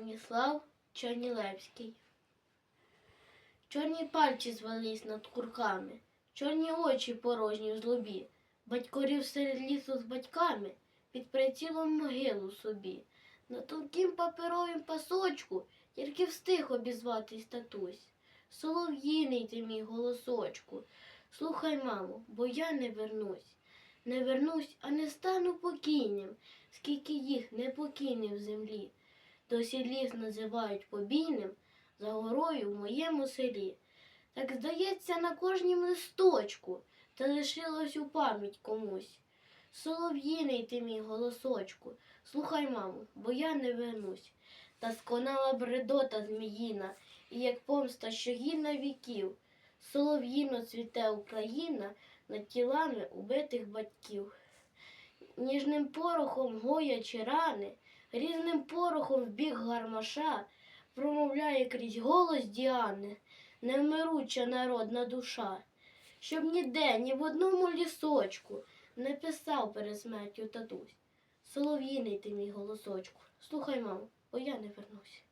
Станіслав Чернілевський. Чорні пальці звелись над курками, чорні очі порожні в злобі. Батькорів серед лісу з батьками під прицілом могилу собі. На тонкім паперовім пасочку тільки встиг обізватись татусь. Солов'їний ти мій голосочку. Слухай, мамо, бо я не вернусь. Не вернусь, а не стану покійним, скільки їх непокійних в землі. Досі ліс називають побійним за горою в моєму селі. Так здається на кожнім листочку, та лишилось у пам'ять комусь. Солов'їний ти мій голосочку, слухай, мамо, бо я не вернусь. Та сконала бредота зміїна, і як помста, що гідна віків. Солов'їно цвіте Україна над тілами убитих батьків. Ніжним порохом гоячи рани, різним порохом в бік гармаша, промовляє крізь голос Діани, невмируча народна душа, щоб ніде, ні в одному лісочку не писав перед смертю татусь. Солов'їний ти мій голосочку. Слухай, мамо, бо я не вернусь.